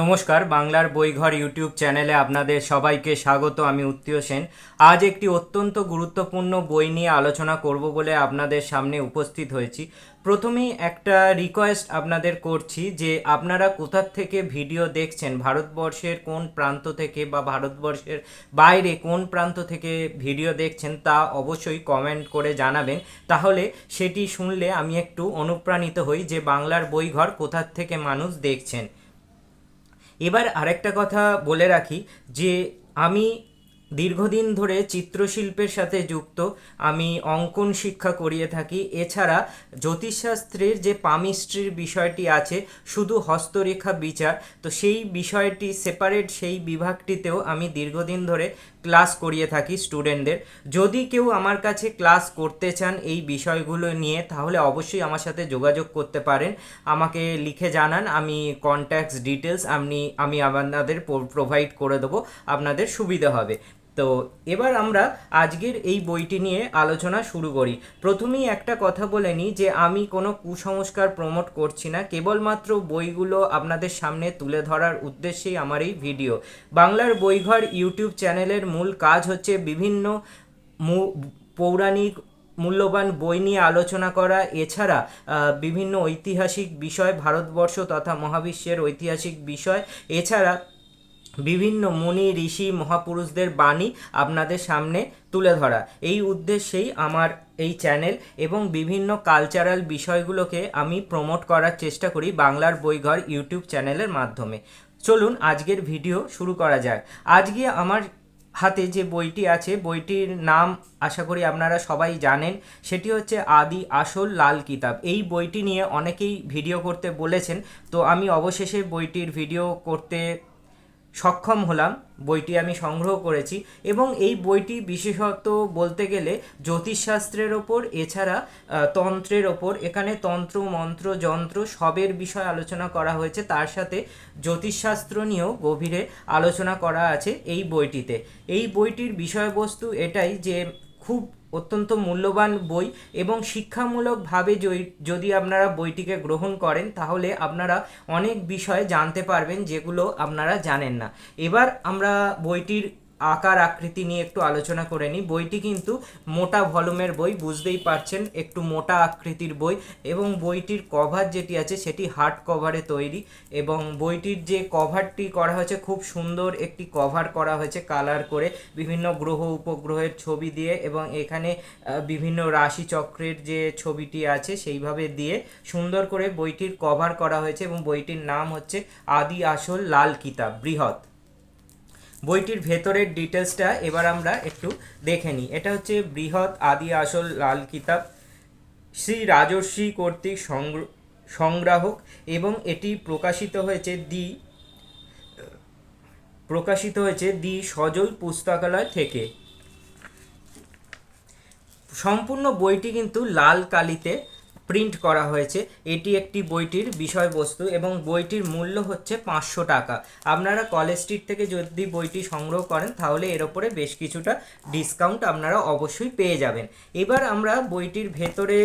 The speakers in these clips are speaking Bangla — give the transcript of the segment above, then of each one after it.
নমস্কার, বাংলার বইঘর ইউটিউব চ্যানেলে আপনাদের সবাইকে স্বাগত, আমি উত্তীয় সেন। আজ একটি অত্যন্ত গুরুত্বপূর্ণ বই নিয়ে আলোচনা করব বলে আপনাদের সামনে উপস্থিত হয়েছি। প্রথমেই একটা রিকোয়েস্ট আপনাদের করছি যে আপনারা কোথার থেকে ভিডিও দেখছেন, ভারতবর্ষের কোন প্রান্ত থেকে বা ভারতবর্ষের বাইরে কোন প্রান্ত থেকে ভিডিও দেখছেন তা অবশ্যই কমেন্ট করে জানাবেন। তাহলে সেটি শুনলে আমি একটু অনুপ্রাণিত হই যে বাংলার বইঘর কোথার থেকে মানুষ দেখছেন। এবার আরেকটা কথা বলে রাখি যে আমি দীর্ঘদিন ধরে চিত্রশিল্পের সাথে যুক্ত। আমি অঙ্কন শিক্ষা করিয়ে থাকি। এছাড়া জ্যোতিষশাস্ত্রের যে পামিস্ট্রির বিষয়টি আছে, শুধু হস্তরেখা বিচার, তো সেই বিষয়টি সেপারেট সেই বিভাগটিতেও আমি দীর্ঘদিন ধরে ক্লাস করিয়ে থাকি স্টুডেন্টদের যদি কেউ আমার কাছে ক্লাস করতে চান এই বিষয়গুলো নিয়ে, তাহলে অবশ্যই আমার সাথে যোগাযোগ করতে পারেন। আমাকে লিখে জানান, আমি কন্ট্যাক্টস ডিটেলস আপনি, আমি আপনাদের প্রোভাইড করে দেবো। আপনাদের সুবিধা হবে। তো এবার আমরা আজকের এই বইটি নিয়ে আলোচনা শুরু করি। প্রথমেই একটা কথা বলে নিই যে আমি কোনো কুসংস্কার প্রমোট করছি না, কেবলমাত্র বইগুলো আপনাদের সামনে তুলে ধরার উদ্দেশ্যেই আমার এই ভিডিও। বাংলার বইঘর ইউটিউব চ্যানেলের মূল কাজ হচ্ছে বিভিন্ন পৌরাণিক মূল্যবান বই নিয়ে আলোচনা করা, এছাড়া বিভিন্ন ঐতিহাসিক বিষয়, ভারতবর্ষ তথা মহাবিশ্বের ঐতিহাসিক বিষয়, এছাড়া বিভিন্ন মুনি, ঋষি, মহাপুরুষদের বাণী আপনাদের সামনে তুলে ধরা। এই উদ্দেশ্যেই আমার এই চ্যানেল এবং বিভিন্ন কালচারাল বিষয়গুলোকে আমি প্রমোট করার চেষ্টা করি বাংলার বইঘর ইউটিউব চ্যানেলের মাধ্যমে। চলুন আজকের ভিডিও শুরু করা যাক। আজকে আমার হাতে যে বইটি আছে, বইটির নাম আশা করি আপনারা সবাই জানেন, সেটি হচ্ছে আদি আসল লাল কিতাব। এই বইটি নিয়ে অনেকেই ভিডিও করতে বলেছেন, তো আমি অবশেষে বইটির ভিডিও করতে সক্ষম হলাম, বইটি আমি সংগ্রহ করেছি এবং এই বইটি বিশেষত বলতে গেলে জ্যোতিষশাস্ত্রের ওপর, এছাড়া তন্ত্রের ওপর, এখানে তন্ত্র, মন্ত্র, যন্ত্র সবের বিষয় আলোচনা করা হয়েছে। তার সাথে জ্যোতিষশাস্ত্র নিয়েও গভীরে আলোচনা করা আছে এই বইটিতে। এই বইটির বিষয়বস্তু এটাই যে খুব অত্যন্ত মূল্যবান বই এবং শিক্ষামূলকভাবে যদি আপনারা বইটিকে গ্রহণ করেন, তাহলে আপনারা অনেক বিষয়ে জানতে পারবেন যেগুলো আপনারা জানেন না। এবার আমরা বইটির আকার আকৃতি নিয়ে একটু আলোচনা করে নিই। বইটি কিন্তু মোটা ভলিউমের বই, বুঝতেই পারছেন, একটু মোটা আকৃতির বই এবং বইটির কভার যেটি আছে সেটি হার্ড কভারে তৈরি এবং বইটির যে কভারটি করা হয়েছে খুব সুন্দর একটি কভার করা হয়েছে কালার করে বিভিন্ন গ্রহ উপগ্রহের ছবি দিয়ে এবং এখানে বিভিন্ন রাশি চক্রের যে ছবিটি আছে সেইভাবে দিয়ে সুন্দর করে বইটির কভার করা হয়েছে এবং বইটির নাম হচ্ছে আদি আসল লাল কিতাব, বৃহৎ। বইটির ভেতরের ডিটেলসটা এবার আমরা একটু দেখে নিই। এটা হচ্ছে বৃহৎ আদি আসল লাল কিতাব। শ্রী রাজর্ষি কর্তৃক সংগ্র- সংগ্রাহক এবং এটি প্রকাশিত হয়েছে দি, প্রকাশিত হয়েছে দি সজল পুস্তকালয় থেকে। সম্পূর্ণ বইটি কিন্তু লাল কালিতে প্রিন্ট করা হয়েছে। এটি একটি বইটির বিষয়বস্তু এবং বইটির মূল্য হচ্ছে পাঁচশো টাকা। আপনারা কলেজ স্ট্রিট থেকে যদি বইটি সংগ্রহ করেন, তাহলে এর ওপরে বেশ কিছুটা ডিসকাউন্ট আপনারা অবশ্যই পেয়ে যাবেন। এবার আমরা বইটির ভেতরে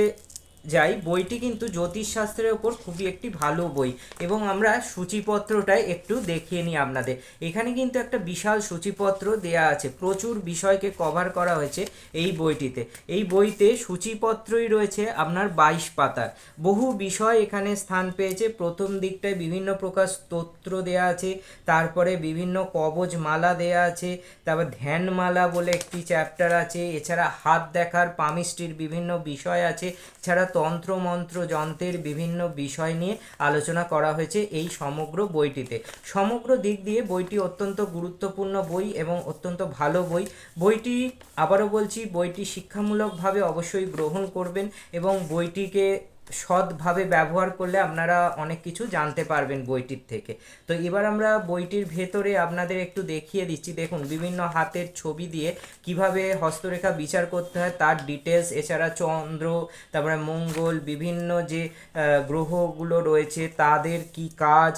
যাই, বইটি কিন্তু জ্যোতিষশাস্ত্রের ওপর খুবই একটি ভালো বই এবং আমরা সূচিপত্রটাই একটু দেখিয়ে নিই আপনাদের। এখানে কিন্তু একটা বিশাল সূচিপত্র দেয়া আছে, প্রচুর বিষয়কে কভার করা হয়েছে এই বইটিতে। এই বইতে সূচিপত্রই রয়েছে আপনার বাইশ পাতার। বহু বিষয় এখানে স্থান পেয়েছে, প্রথম দিকটায় বিভিন্ন প্রকার স্তোত্র দেয়া আছে, তারপরে বিভিন্ন কবজ মালা দেয়া আছে, তারপর ধ্যানমালা বলে একটি চ্যাপ্টার আছে, এছাড়া হাত দেখার পামিস্ট্রির বিভিন্ন বিষয় আছে, এছাড়া তন্ত্র মন্ত্র যন্ত্রের বিভিন্ন বিষয় নিয়ে আলোচনা করা হয়েছে এই সমগ্র বইটিতে। সমগ্র দিক দিয়ে বইটি অত্যন্ত গুরুত্বপূর্ণ বই এবং অত্যন্ত ভালো বই। বইটি, আবারও বলছি, বইটি শিক্ষামূলকভাবে অবশ্যই গ্রহণ করবেন এবং বইটিকে সৎভাবে ব্যবহার করলে আপনারা অনেক কিছু জানতে পারবেন বইটির থেকে। তো এবার আমরা বইটির ভেতরে আপনাদের একটু দেখিয়ে দিচ্ছি। দেখুন, বিভিন্ন হাতের ছবি দিয়ে কীভাবে হস্তরেখা বিচার করতে হয়, তার ডিটেলস এছাড়া চন্দ্র, তারপরে মঙ্গল, বিভিন্ন যে গ্রহগুলো রয়েছে, তাদের কি কাজ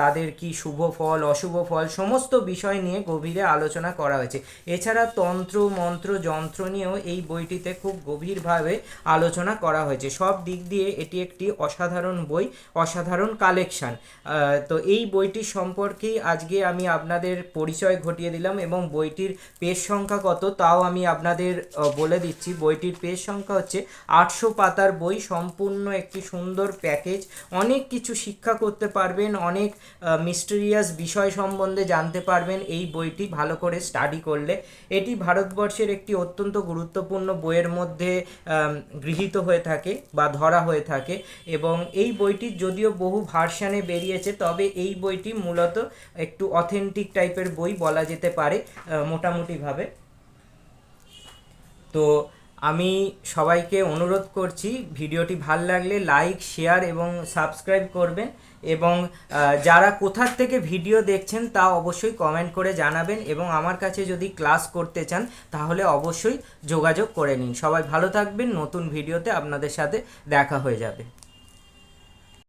তাদের কি শুভ ফল, অশুভ ফল, সমস্ত বিষয় নিয়ে গভীরে আলোচনা করা হয়েছে। এছাড়া তন্ত্র, মন্ত্র, যন্ত্র নিয়েও এই বইটিতে খুব গভীরভাবে আলোচনা করা হয়েছে। সব দিক দিয়ে এটি একটি অসাধারণ বই, অসাধারণ কালেকশন তো এই বইটির সম্পর্কেই আজকে আমি আপনাদের পরিচয় ঘটিয়ে দিলাম এবং বইটির পেজ সংখ্যা কত তাও আমি আপনাদের বলে দিচ্ছি। বইটির পেজ সংখ্যা হচ্ছে আটশো পাতার বই, সম্পূর্ণ একটি সুন্দর প্যাকেজ। অনেক কিছু শিক্ষা করতে পারবেন, অনেক মিস্টেরিয়াস বিষয় সম্বন্ধে জানতে পারবেন। এই বইটি ভালো করে স্টাডি করলে এটি ভারতবর্ষের একটি অত্যন্ত গুরুত্বপূর্ণ বইয়ের মধ্যে গৃহীত হয়ে থাকে বা ধরা হয়ে থাকে এবং এই বইটির যদিও বহু ভার্সানে বেরিয়েছে, তবে এই বইটি মূলত একটু অথেন্টিক টাইপের বই বলা যেতে পারে মোটামুটিভাবে। তো আমি সবাইকে অনুরোধ করছি, ভিডিওটি ভালো লাগলে লাইক, শেয়ার এবং সাবস্ক্রাইব করবেন এবং যারা কোথার থেকে ভিডিও দেখছেন তা অবশ্যই কমেন্ট করে জানাবেন এবং আমার কাছে যদি ক্লাস করতে চান তাহলে অবশ্যই যোগাযোগ করে নিন। সবাই ভালো থাকবেন, নতুন ভিডিওতে আপনাদের সাথে দেখা হয়ে যাবে।